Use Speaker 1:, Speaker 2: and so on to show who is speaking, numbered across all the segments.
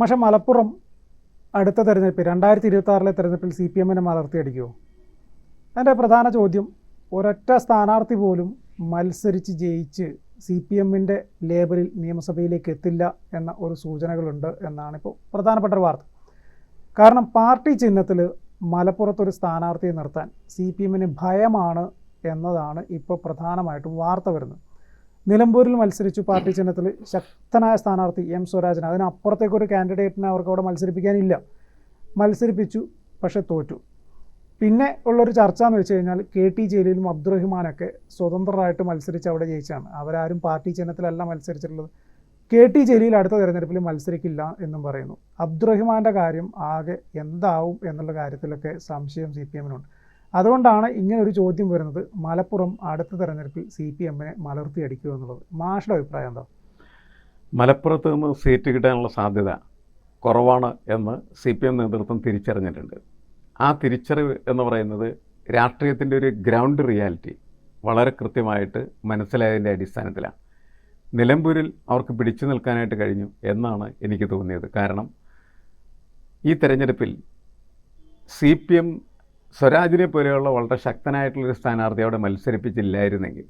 Speaker 1: പക്ഷെ മലപ്പുറം അടുത്ത തെരഞ്ഞെടുപ്പ് രണ്ടായിരത്തി ഇരുപത്തി ആറിലെ തെരഞ്ഞെടുപ്പിൽ സി പി എമ്മിനെ മലർത്തിയടിക്കുമോ എന്റെ പ്രധാന ചോദ്യം ഒരൊറ്റ സ്ഥാനാർത്ഥി പോലും മത്സരിച്ച് ജയിച്ച് സി പി എമ്മിന്റെ ലേബലിൽ നിയമസഭയിലേക്ക് എത്തില്ല എന്ന ഒരു സൂചനകളുണ്ട് എന്നാണ് ഇപ്പോൾ പ്രധാനപ്പെട്ട ഒരു വാർത്ത. കാരണം പാർട്ടി ചിഹ്നത്തിൽ മലപ്പുറത്തൊരു സ്ഥാനാർത്ഥിയെ നിർത്താൻ സി പി എമ്മിന് ഭയമാണ് എന്നതാണ് ഇപ്പോൾ പ്രധാനമായിട്ടും വാർത്ത വരുന്നത്. നിലമ്പൂരിൽ മത്സരിച്ചു പാർട്ടി ചിഹ്നത്തിൽ ശക്തനായ സ്ഥാനാർത്ഥി എം സ്വരാജന് അതിനപ്പുറത്തേക്ക് ഒരു കാൻഡിഡേറ്റിനെ അവർക്ക് അവിടെ മത്സരിപ്പിക്കാനില്ല. മത്സരിപ്പിച്ചു പക്ഷെ തോറ്റു. പിന്നെ ഉള്ളൊരു ചർച്ച എന്ന് വെച്ച് കഴിഞ്ഞാൽ കെ ടി ജലീലും അബ്ദുറഹിമാനൊക്കെ സ്വതന്ത്രരായിട്ട് മത്സരിച്ച് അവിടെ ജയിച്ചാണ്. അവരാരും പാർട്ടി ചിഹ്നത്തിലല്ല മത്സരിച്ചിട്ടുള്ളത്. കെ ടി ജലീൽ അടുത്ത തെരഞ്ഞെടുപ്പിൽ മത്സരിക്കില്ല എന്നും പറയുന്നു. അബ്ദുറഹിമാന്റെ കാര്യം ആകെ എന്താവും എന്നുള്ള കാര്യത്തിലൊക്കെ സംശയം സി പി എമ്മിനുണ്ട്. അതുകൊണ്ടാണ് ഇങ്ങനെ ഒരു ചോദ്യം വരുന്നത്. മലപ്പുറം അടുത്ത തെരഞ്ഞെടുപ്പിൽ സി പി എമ്മിനെ മലർത്തി അടിക്കുക എന്നുള്ളത്. മാഷയുടെ അഭിപ്രായം എന്താ?
Speaker 2: മലപ്പുറത്ത് നിന്ന് സീറ്റ് കിട്ടാനുള്ള സാധ്യത കുറവാണ് എന്ന് സി പി എം നേതൃത്വം തിരിച്ചറിഞ്ഞിട്ടുണ്ട്. ആ തിരിച്ചറിവ് എന്ന് പറയുന്നത് രാഷ്ട്രീയത്തിന്റെ ഒരു ഗ്രൗണ്ട് റിയാലിറ്റി വളരെ കൃത്യമായിട്ട് മനസ്സിലായതിന്റെ അടിസ്ഥാനത്തിലാണ്. നിലമ്പൂരിൽ അവർക്ക് പിടിച്ചു നിൽക്കാനായിട്ട് കഴിഞ്ഞു എന്നാണ് എനിക്ക് തോന്നിയത്. കാരണം ഈ തെരഞ്ഞെടുപ്പിൽ സി പി എം സ്വരാജിനെ പോലെയുള്ള വളരെ ശക്തനായിട്ടുള്ളൊരു സ്ഥാനാർത്ഥി അവിടെ മത്സരിപ്പിച്ചില്ലായിരുന്നെങ്കിൽ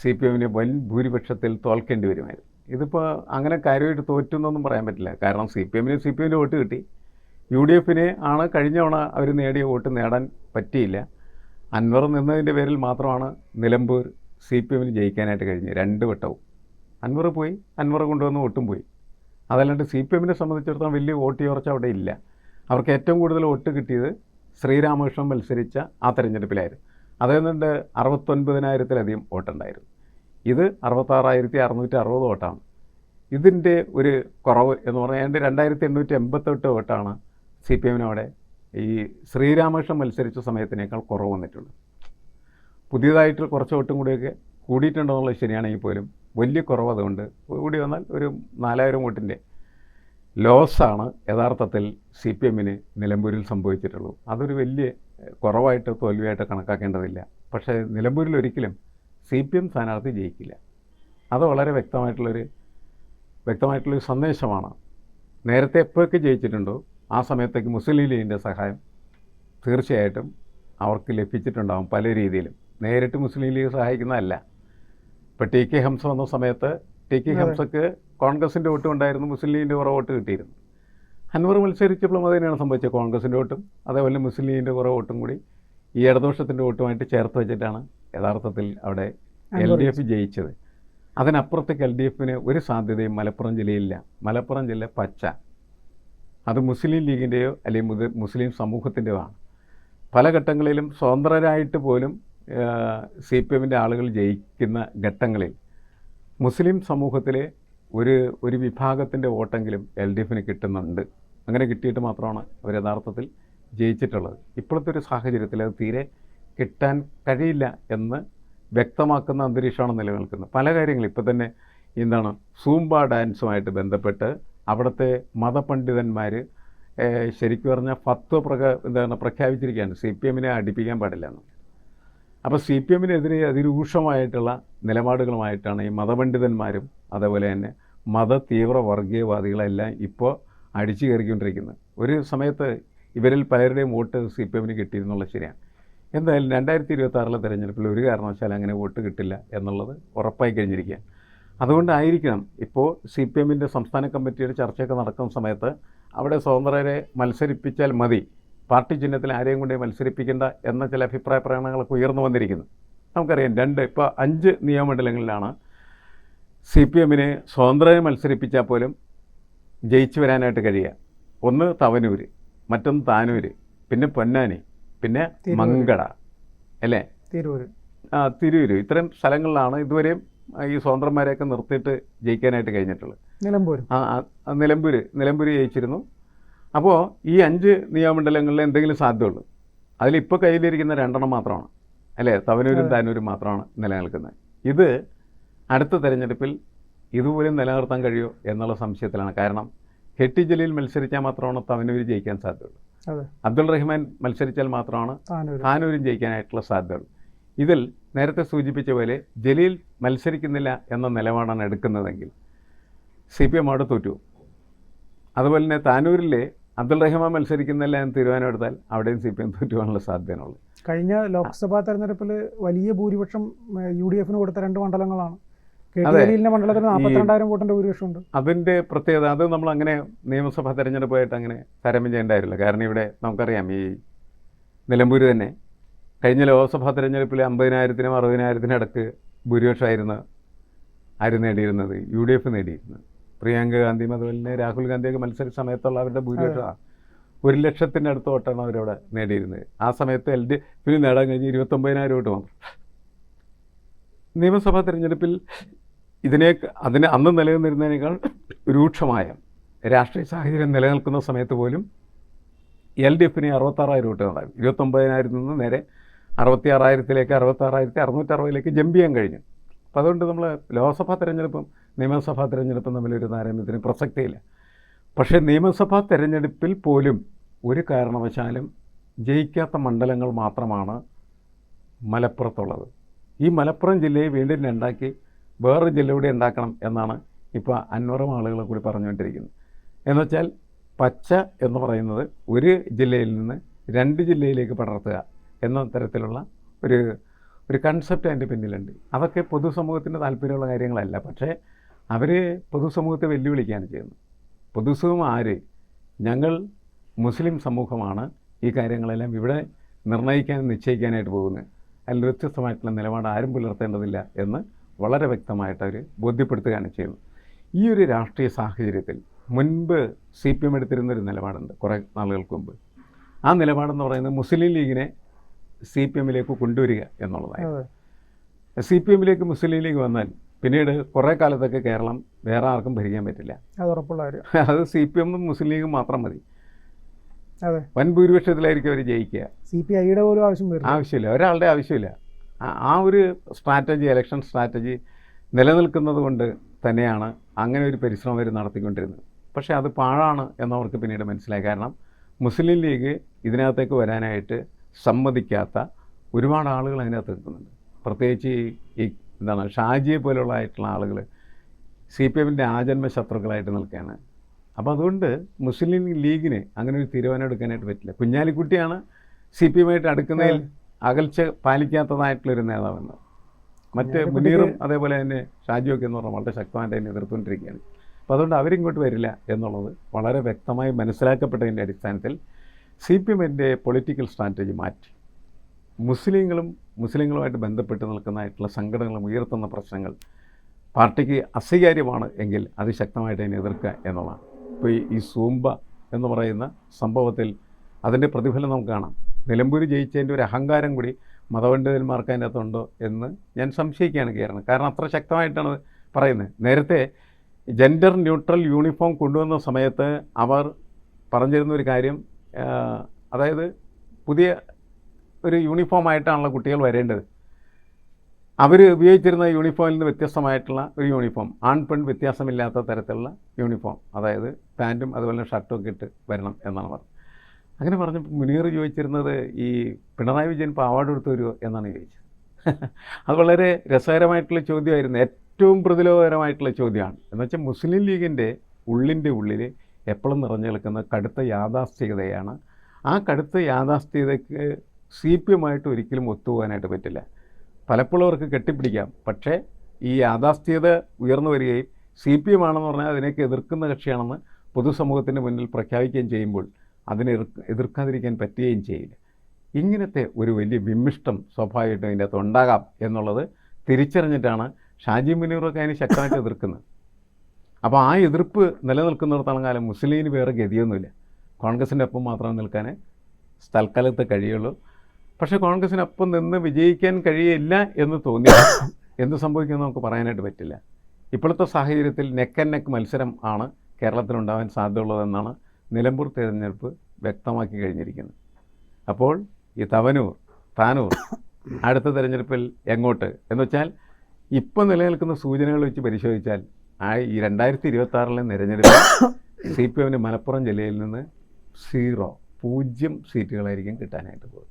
Speaker 2: സി പി എമ്മിന് വൻ ഭൂരിപക്ഷത്തിൽ തോൽക്കേണ്ടി വരുമായിരുന്നു. ഇതിപ്പോൾ അങ്ങനെ കാര്യമായിട്ട് തോറ്റുന്നൊന്നും പറയാൻ പറ്റില്ല. കാരണം സി പി എമ്മിന് സി പി എമ്മിന് വോട്ട് കിട്ടി. യു ഡി എഫിന് ആണ് കഴിഞ്ഞ തവണ അവർ നേടിയ വോട്ട് നേടാൻ പറ്റിയില്ല. അൻവർ നിന്നതിന്റെ പേരിൽ മാത്രമാണ് നിലമ്പൂർ സി പി എമ്മിന് ജയിക്കാനായിട്ട് കഴിഞ്ഞത് രണ്ട് വട്ടവും. അൻവർ പോയി അൻവർ കൊണ്ടുവന്ന് വോട്ടും പോയി. അതല്ലാണ്ട് സി പി എമ്മിനെ സംബന്ധിച്ചിടത്തോളം വലിയ വോട്ട് ചോർച്ച അവിടെ ഇല്ല. അവർക്ക് ഏറ്റവും കൂടുതൽ വോട്ട് കിട്ടിയത് ശ്രീരാമകൃഷ്ണൻ മത്സരിച്ച ആ തെരഞ്ഞെടുപ്പിലായിരുന്നു. അതേന്നുണ്ട് അറുപത്തൊൻപതിനായിരത്തിലധികം വോട്ടുണ്ടായിരുന്നു. ഇത് അറുപത്താറായിരത്തി അറുന്നൂറ്റി അറുപത് വോട്ടാണ്. ഇതിന്റെ ഒരു കുറവ് എന്ന് പറഞ്ഞാൽ ഏതാണ്ട് രണ്ടായിരത്തി എണ്ണൂറ്റി എൺപത്തെട്ട് വോട്ടാണ് സി പി എമ്മിനവിടെ ഈ ശ്രീരാമകൃഷ്ണൻ മത്സരിച്ച സമയത്തിനേക്കാൾ കുറവ് വന്നിട്ടുണ്ട് പുതിയതായിട്ട് കുറച്ച് വോട്ടും കൂടിയൊക്കെ കൂടിയിട്ടുണ്ടെന്നുള്ളത് ശരിയാണെങ്കിൽ പോലും വലിയ കുറവ് അതുകൊണ്ട് കൂടി വന്നാൽ ഒരു നാലായിരം വോട്ടിന്റെ ലോസാണ് യഥാർത്ഥത്തിൽ സി പി എമ്മിന് നിലമ്പൂരിൽ സംഭവിച്ചിട്ടുള്ളത്. അതൊരു വലിയ കുറവായിട്ട് തോൽവിയായിട്ട് കണക്കാക്കേണ്ടതില്ല. പക്ഷേ നിലമ്പൂരിൽ ഒരിക്കലും സി പി എം സ്ഥാനാർത്ഥി ജയിക്കില്ല. അത് വളരെ വ്യക്തമായിട്ടുള്ളൊരു വ്യക്തമായിട്ടുള്ളൊരു സന്ദേശമാണ്. നേരത്തെ എപ്പോഴൊക്കെ ജയിച്ചിട്ടുണ്ടോ ആ സമയത്തേക്ക് മുസ്ലിം ലീഗിന്റെ സഹായം തീർച്ചയായിട്ടും അവർക്ക് ലഭിച്ചിട്ടുണ്ടാകും പല രീതിയിലും. നേരിട്ട് മുസ്ലിം ലീഗ് സഹായിക്കുന്നതല്ല. ഇപ്പോൾ ടി കെ ഹംസ വന്ന സമയത്ത് ടി കെ. ഹംസക്ക് കോൺഗ്രസിന്റെ വോട്ടും ഉണ്ടായിരുന്നു മുസ്ലിം ലീഗിന്റെ കുറേ വോട്ട് കിട്ടിയിരുന്നു അൻവർ മത്സരിച്ചപ്പോഴും അത് തന്നെയാണ് സംഭവിച്ചത് കോൺഗ്രസിന്റെ വോട്ടും അതേപോലെ മുസ്ലിം ലീഗിന്റെ കുറേ വോട്ടും കൂടി ഈ ഇടതുപക്ഷത്തിന്റെ വോട്ടുമായിട്ട് ചേർത്ത് വെച്ചിട്ടാണ് യഥാർത്ഥത്തിൽ അവിടെ എൽ ഡി എഫ് ജയിച്ചത്. അതിനപ്പുറത്തേക്ക് എൽ ഡി എഫിന് ഒരു സാധ്യതയും മലപ്പുറം ജില്ലയില്ല മലപ്പുറം ജില്ല പച്ച. അത് മുസ്ലിം ലീഗിന്റെയോ അല്ലെങ്കിൽ മുത് മുസ്ലിം സമൂഹത്തിന്റെയോ ആണ് പല ഘട്ടങ്ങളിലും സ്വതന്ത്രരായിട്ട് പോലും സി പി എമ്മിന്റെ ആളുകൾ ജയിക്കുന്ന ഘട്ടങ്ങളിൽ മുസ്ലിം സമൂഹത്തിലെ ഒരു ഒരു വിഭാഗത്തിന്റെ വോട്ടെങ്കിലും എൽ ഡി എഫിന് കിട്ടുന്നുണ്ട്. അങ്ങനെ കിട്ടിയിട്ട് മാത്രമാണ് അവർ യഥാർത്ഥത്തിൽ ജയിച്ചിട്ടുള്ളത്. ഇപ്പോഴത്തെ ഒരു സാഹചര്യത്തിൽ അത് തീരെ കിട്ടാൻ കഴിയില്ല എന്ന് വ്യക്തമാക്കുന്ന അന്തരീക്ഷമാണ് നിലനിൽക്കുന്നത്. പല കാര്യങ്ങളും ഇപ്പോൾ തന്നെ എന്താണ് സൂംബ ഡാൻസുമായിട്ട് ബന്ധപ്പെട്ട് അവിടുത്തെ മതപണ്ഡിതന്മാർ ശരിക്കും പറഞ്ഞാൽ ഫത്വ പ്രക എന്താണ് പ്രഖ്യാപിച്ചിരിക്കുകയാണ്. സി പി എമ്മിനെ അടിപ്പിക്കാൻ പാടില്ല എന്ന്. അപ്പോൾ സി പി എമ്മിനെതിരെ അതിരൂക്ഷമായിട്ടുള്ള നിലപാടുകളുമായിട്ടാണ് ഈ മതപണ്ഡിതന്മാരും അതേപോലെ തന്നെ മത തീവ്ര വർഗീയവാദികളെല്ലാം ഇപ്പോൾ അടിച്ചു കയറിക്കൊണ്ടിരിക്കുന്നത്. ഒരു സമയത്ത് ഇവരിൽ പലരുടെയും വോട്ട് സി പി എമ്മിന് കിട്ടിയിരുന്നുള്ള ശരിയാണ്. എന്തായാലും രണ്ടായിരത്തി ഇരുപത്തി ആറിലെ തെരഞ്ഞെടുപ്പിൽ ഒരു കാരണവശാലും അങ്ങനെ വോട്ട് കിട്ടില്ല എന്നുള്ളത് ഉറപ്പായി കഴിഞ്ഞിരിക്കുകയാണ്. അതുകൊണ്ടായിരിക്കണം ഇപ്പോൾ സി പി എമ്മിന്റെ സംസ്ഥാന കമ്മിറ്റിയുടെ ചർച്ചയൊക്കെ നടക്കുന്ന സമയത്ത് അവിടെ സ്വതന്ത്രരെ മത്സരിപ്പിച്ചാൽ മതി പാർട്ടി ചിഹ്നത്തിൽ ആരെയും കൊണ്ട് മത്സരിപ്പിക്കേണ്ട എന്ന ചില അഭിപ്രായ പ്രകടനങ്ങളൊക്കെ ഉയർന്നു വന്നിരിക്കുന്നു. നമുക്കറിയാം രണ്ട് ഇപ്പോൾ അഞ്ച് നിയമമണ്ഡലങ്ങളിലാണ് സി പി എമ്മിനെ സ്വതന്ത്രമായി മത്സരിപ്പിച്ചാൽ പോലും ജയിച്ചു വരാനായിട്ട് കഴിയുക. ഒന്ന് തവനൂര് മറ്റൊന്ന് താനൂര് പിന്നെ പൊന്നാനി പിന്നെ. മങ്കട അല്ലേ?
Speaker 1: തിരൂര്.
Speaker 2: ആ, തിരൂര്. ഇത്തരം സ്ഥലങ്ങളിലാണ് ഇതുവരെയും ഈ സ്വതന്ത്രന്മാരെയൊക്കെ നിർത്തിയിട്ട് ജയിക്കാനായിട്ട് കഴിഞ്ഞിട്ടുള്ളത്.
Speaker 1: നിലമ്പൂർ
Speaker 2: ആ നിലമ്പൂര് ആ നിലമ്പൂർ നിലമ്പൂർ ജയിച്ചിരുന്നു. അപ്പോൾ ഈ അഞ്ച് നിയമമണ്ഡലങ്ങളിൽ എന്തെങ്കിലും സാധ്യതയുള്ളൂ. അതിലിപ്പോൾ കയ്യിലിരിക്കുന്ന രണ്ടെണ്ണം മാത്രമാണ്. അല്ലേ? തവനൂരും താനൂരും മാത്രമാണ് നിലനിൽക്കുന്നത്. ഇത് അടുത്ത തെരഞ്ഞെടുപ്പിൽ ഇതുപോലും നിലനിർത്താൻ കഴിയുമോ എന്നുള്ള സംശയത്തിലാണ്. കാരണം ഹെട്ടി ജലീൽ മത്സരിച്ചാൽ മാത്രമാണ് തവനൂര് ജയിക്കാൻ സാധ്യതയുള്ളൂ. അബ്ദുൾ റഹ്മാൻ മത്സരിച്ചാൽ മാത്രമാണ്
Speaker 1: താനൂരും.
Speaker 2: ജയിക്കാനായിട്ടുള്ള സാധ്യതകൾ ഇതിൽ നേരത്തെ സൂചിപ്പിച്ച പോലെ ജലീൽ മത്സരിക്കുന്നില്ല എന്ന നിലപാടാണ് എടുക്കുന്നതെങ്കിൽ സി പി എം അവിടെ തോറ്റു. അതുപോലെ തന്നെ താനൂരിൽ അബ്ദുൾ റഹ്മാൻ മത്സരിക്കുന്നില്ല എന്ന് തീരുമാനം എടുത്താൽ അവിടെയും സി പി എം തോറ്റുവാനുള്ള സാധ്യതയുള്ളത്
Speaker 1: കഴിഞ്ഞ ലോക്സഭാ തെരഞ്ഞെടുപ്പിൽ വലിയ ഭൂരിപക്ഷം യു ഡി എഫിന് കൊടുത്ത രണ്ട് മണ്ഡലങ്ങളാണ്. വോട്ടിന്റെ
Speaker 2: അതിന്റെ പ്രത്യേകത അത് നമ്മൾ അങ്ങനെ നിയമസഭാ തെരഞ്ഞെടുപ്പായിട്ട് അങ്ങനെ താരതമ്യം ചെയ്യേണ്ടായിരുന്നില്ല കാരണം ഇവിടെ നമുക്കറിയാം ഈ നിലമ്പൂർ തന്നെ കഴിഞ്ഞ ലോക്സഭാ തെരഞ്ഞെടുപ്പിൽ അമ്പതിനായിരത്തിനും അറുപതിനായിരത്തിനും ഇടയ്ക്ക് ഭൂരിപക്ഷമായിരുന്നു ആര് നേടിയിരുന്നത്? യു ഡി എഫ് നേടിയിരുന്നത്. പ്രിയങ്ക ഗാന്ധിയും അതുപോലെ തന്നെ രാഹുൽ ഗാന്ധിയൊക്കെ മത്സരിച്ച സമയത്തുള്ള അവരുടെ ഭൂരിപക്ഷം ഒരു ലക്ഷത്തിന്റെ അടുത്ത് വോട്ടാണ് അവരവിടെ നേടിയിരുന്നത്. ആ സമയത്ത് എൽ ഡി എഫിന് നേടാൻ കഴിഞ്ഞ് ഇരുപത്തൊമ്പതിനായിരം വോട്ട് മാത്രം നിയമസഭാ തിരഞ്ഞെടുപ്പിൽ ഇതിനെ അതിന് അന്ന് നിലനിന്നിരുന്നതിനേക്കാൾ രൂക്ഷമായ രാഷ്ട്രീയ സാഹചര്യം നിലനിൽക്കുന്ന സമയത്ത് പോലും എൽ ഡി എഫിന് അറുപത്താറായിരം വോട്ട് ഉണ്ടായി ഇരുപത്തൊമ്പതിനായിരത്തിൽ നിന്ന് നേരെ അറുപത്തി ആറായിരത്തിലേക്ക് അറുപത്താറായിരത്തി അറുന്നൂറ്ററുപതിലേക്ക് ജമ്പ് ചെയ്യാൻ കഴിഞ്ഞു. അപ്പോൾ അതുകൊണ്ട് നമ്മൾ ലോക്സഭാ തെരഞ്ഞെടുപ്പും നിയമസഭാ തിരഞ്ഞെടുപ്പും തമ്മിലൊരു താരതമ്യത്തിന് പ്രസക്തിയില്ല. പക്ഷേ നിയമസഭാ തിരഞ്ഞെടുപ്പിൽ പോലും ഒരു കാരണവശാലും ജയിക്കാത്ത മണ്ഡലങ്ങൾ മാത്രമാണ് മലപ്പുറത്തുള്ളത്. ഈ മലപ്പുറം ജില്ലയെ വീണ്ടും രണ്ടാക്കി വേറൊരു ജില്ല കൂടി ഉണ്ടാക്കണം എന്നാണ് ഇപ്പോൾ അൻവറും ആളുകളെ കൂടി പറഞ്ഞുകൊണ്ടിരിക്കുന്നത്. എന്നുവെച്ചാൽ പച്ച എന്ന് പറയുന്നത് ഒരു ജില്ലയിൽ നിന്ന് രണ്ട് ജില്ലയിലേക്ക് പടർത്തുക എന്ന തരത്തിലുള്ള ഒരു ഒരു കൺസെപ്റ്റ് അതിന്റെ പിന്നിലുണ്ട്. അതൊക്കെ പൊതുസമൂഹത്തിന്റെ താല്പര്യമുള്ള കാര്യങ്ങളല്ല. പക്ഷേ അവർ പൊതുസമൂഹത്തെ വെല്ലുവിളിക്കുകയാണ് ചെയ്യുന്നത്. പൊതുസമൂഹം ആര്? ഞങ്ങൾ മുസ്ലിം സമൂഹമാണ് ഈ കാര്യങ്ങളെല്ലാം ഇവിടെ നിർണയിക്കാൻ നിശ്ചയിക്കാനായിട്ട് പോകുന്നത്. അതിൽ വ്യത്യസ്തമായിട്ടുള്ള നിലപാട് ആരും പുലർത്തേണ്ടതില്ല എന്ന് വളരെ വ്യക്തമായിട്ട് അവർ ബോധ്യപ്പെടുത്തുകയാണ് ചെയ്യുന്നത്. ഈ ഒരു രാഷ്ട്രീയ സാഹചര്യത്തിൽ മുൻപ് സി പി എം എടുത്തിരുന്നൊരു നിലപാടുണ്ട് കുറേ നാളുകൾക്ക് മുമ്പ്. ആ നിലപാടെന്ന് പറയുന്നത് മുസ്ലിം ലീഗിനെ സി പി എമ്മിലേക്ക് കൊണ്ടുവരിക എന്നുള്ളതായിരുന്നു.
Speaker 1: അതെ.
Speaker 2: സി പി എമ്മിലേക്ക് മുസ്ലിം ലീഗ് വന്നാൽ പിന്നീട് കുറേ കാലത്തൊക്കെ കേരളം വേറെ ആർക്കും ഭരിക്കാൻ പറ്റില്ല.
Speaker 1: അത് ഉറപ്പുള്ള കാര്യം.
Speaker 2: അത് സി പി എമ്മും മുസ്ലിം ലീഗും മാത്രം മതി.
Speaker 1: അതെ.
Speaker 2: വൻ ഭൂരിപക്ഷത്തിലായിരിക്കും അവർ ജയിക്കുക.
Speaker 1: സി പി ഐയുടെ പോലും ആവശ്യം വരും
Speaker 2: ആവശ്യമില്ല. ഒരാളുടെ ആവശ്യമില്ല. ആ- ഒരു സ്ട്രാറ്റജി ഇലക്ഷൻ സ്ട്രാറ്റജി നിലനിൽക്കുന്നത് കൊണ്ട് തന്നെയാണ് അങ്ങനെ ഒരു പരിശ്രമം അവർ നടത്തിക്കൊണ്ടിരുന്നത്. പക്ഷേ അത് പാഴാണ് എന്നവർക്ക് പിന്നീട് മനസ്സിലായി. കാരണം മുസ്ലിം ലീഗ് ഇതിനകത്തേക്ക് വരാനായിട്ട് സമ്മതിക്കാത്ത ഒരുപാട് ആളുകൾ അതിനകത്ത് നിൽക്കുന്നുണ്ട്. പ്രത്യേകിച്ച് ഈ എന്താണ് ഷാജിയെ പോലുള്ള ആയിട്ടുള്ള ആളുകൾ സി പി എമ്മിന്റെ ആജന്മ ശത്രുക്കളായിട്ട് നിൽക്കുകയാണ്. അപ്പോൾ അതുകൊണ്ട് മുസ്ലിം ലീഗിന് അങ്ങനെ ഒരു തീരുമാനം എടുക്കാനായിട്ട് പറ്റില്ല. കുഞ്ഞാലിക്കുട്ടിയാണ് സി പി എമ്മായിട്ട് അടുക്കുന്നതിൽ അകൽച്ച പാലിക്കാത്തതായിട്ടുള്ളൊരു നേതാവെന്ന്. മറ്റ് മുനീറും അതേപോലെ തന്നെ ഷാജിയൊക്കെ എന്ന് പറഞ്ഞാൽ വളരെ ശക്തമായിട്ട് അതിനെ എതിർത്തുകൊണ്ടിരിക്കുകയാണ്. അപ്പോൾ അതുകൊണ്ട് അവരിങ്ങോട്ട് വരില്ല എന്നുള്ളത് വളരെ വ്യക്തമായി മനസ്സിലാക്കപ്പെട്ടതിന്റെ അടിസ്ഥാനത്തിൽ സി പി എമ്മിന്റെ പൊളിറ്റിക്കൽ സ്ട്രാറ്റജി മാറ്റി. മുസ്ലിങ്ങളും മുസ്ലിങ്ങളുമായിട്ട് ബന്ധപ്പെട്ട് നിൽക്കുന്നതായിട്ടുള്ള സംഘടനകളും ഉയർത്തുന്ന പ്രശ്നങ്ങൾ പാർട്ടിക്ക് അസ്വീകാര്യമാണ് എങ്കിൽ അതിശക്തമായിട്ട് അതിനെ എതിർക്കുക എന്നുള്ളതാണ്. ഇപ്പോൾ ഈ സൂമ്പ എന്ന് പറയുന്ന സംഭവത്തിൽ അതിന്റെ പ്രതിഫലം നമുക്ക് കാണാം. നിലമ്പൂർ ജയിച്ചതിന്റെ ഒരു അഹങ്കാരം കൂടി മതപണ്ഡിതന്മാർക്ക് അതിനകത്തുണ്ടോ എന്ന് ഞാൻ സംശയിക്കുകയാണ് കാരണം കാരണം അത്ര ശക്തമായിട്ടാണ് പറയുന്നത്. നേരത്തെ ജെൻഡർ ന്യൂട്രൽ യൂണിഫോം കൊണ്ടുവന്ന സമയത്ത് അവർ പറഞ്ഞിരുന്ന ഒരു കാര്യം അതായത് പുതിയ ഒരു യൂണിഫോം ആയിട്ടാണല്ലോ കുട്ടികൾ വരേണ്ടത്. അവർ ഉപയോഗിച്ചിരുന്ന യൂണിഫോമിൽ നിന്ന് വ്യത്യസ്തമായിട്ടുള്ള ഒരു യൂണിഫോം ആൺ പെൺ വ്യത്യാസമില്ലാത്ത തരത്തിലുള്ള യൂണിഫോം അതായത് പാന്റും അതുപോലെ ഷർട്ടും ഒക്കെ ഇട്ട് വരണം എന്നാണ് പറഞ്ഞത്. അങ്ങനെ പറഞ്ഞപ്പോൾ മുനീർ ചോദിച്ചിരുന്നത് ഈ പിണറായി വിജയൻ പാവാട് എടുത്തു വരുമോ എന്നാണ് ചോദിച്ചത്. അത് വളരെ രസകരമായിട്ടുള്ള ചോദ്യമായിരുന്നു. ഏറ്റവും പ്രതിലോകകരമായിട്ടുള്ള ചോദ്യമാണ്. എന്ന് വെച്ചാൽ മുസ്ലിം ലീഗിന്റെ ഉള്ളിന്റെ ഉള്ളിൽ എപ്പോഴും നിറഞ്ഞു നിൽക്കുന്ന കടുത്ത യാഥാസ്ഥികതയാണ് ആ കടുത്ത യാഥാസ്ഥികതയ്ക്ക് സി പി എമ്മായിട്ട് ഒരിക്കലും ഒത്തുപോകാനായിട്ട് പറ്റില്ല. പലപ്പോഴും അവർക്ക് കെട്ടിപ്പിടിക്കാം. പക്ഷേ ഈ യാഥാസ്ഥ്യത ഉയർന്നു വരികയും സി പി എം ആണെന്ന് പറഞ്ഞാൽ അതിനേക്ക് എതിർക്കുന്ന കക്ഷിയാണെന്ന് പൊതുസമൂഹത്തിന്റെ മുന്നിൽ പ്രഖ്യാപിക്കുകയും ചെയ്യുമ്പോൾ അതിനെ എതിർക്കാതിരിക്കാൻ പറ്റുകയും ചെയ്യില്ല. ഇങ്ങനത്തെ ഒരു വലിയ വിമിഷ്ടം സ്വാഭാവികമായിട്ടും അതിന്റെ അകത്ത് ഉണ്ടാകാം എന്നുള്ളത് തിരിച്ചറിഞ്ഞിട്ടാണ് ഷാജി മുനീറൊക്കെ അതിന് ശക്തമായിട്ട് എതിർക്കുന്നത്. അപ്പോൾ ആ എതിർപ്പ് നിലനിൽക്കുന്നിടത്തോളം കാലം മുസ്ലിമിന് വേറെ ഗതിയൊന്നുമില്ല. കോൺഗ്രസിന്റെ ഒപ്പം മാത്രം നിൽക്കാൻ തൽക്കാലത്ത് കഴിയുള്ളൂ. പക്ഷേ കോൺഗ്രസിനൊപ്പം നിന്ന് വിജയിക്കാൻ കഴിയില്ല എന്ന് തോന്നി. എന്ത് സംഭവിക്കുമെന്ന് നമുക്ക് പറയാനായിട്ട് പറ്റില്ല. ഇപ്പോഴത്തെ സാഹചര്യത്തിൽ നെക്ക് ആൻഡ് നെക്ക് മത്സരം ആണ് കേരളത്തിലുണ്ടാവാൻ സാധ്യതയുള്ളതെന്നാണ് നിലമ്പൂർ തിരഞ്ഞെടുപ്പ് വ്യക്തമാക്കി കഴിഞ്ഞിരിക്കുന്നത്. അപ്പോൾ ഈ തവനൂർ താനൂർ അടുത്ത തിരഞ്ഞെടുപ്പിൽ എങ്ങോട്ട്? എന്ന് വെച്ചാൽ ഇപ്പോൾ നിലനിൽക്കുന്ന സൂചനകൾ വെച്ച് പരിശോധിച്ചാൽ ആ ഈ രണ്ടായിരത്തി ഇരുപത്തി ആറിലെ തിരഞ്ഞെടുപ്പിൽ സി പി എമ്മിന് മലപ്പുറം ജില്ലയിൽ നിന്ന് സീറോ പൂജ്യം സീറ്റുകളായിരിക്കും കിട്ടാനായിട്ട് പോകുന്നത്.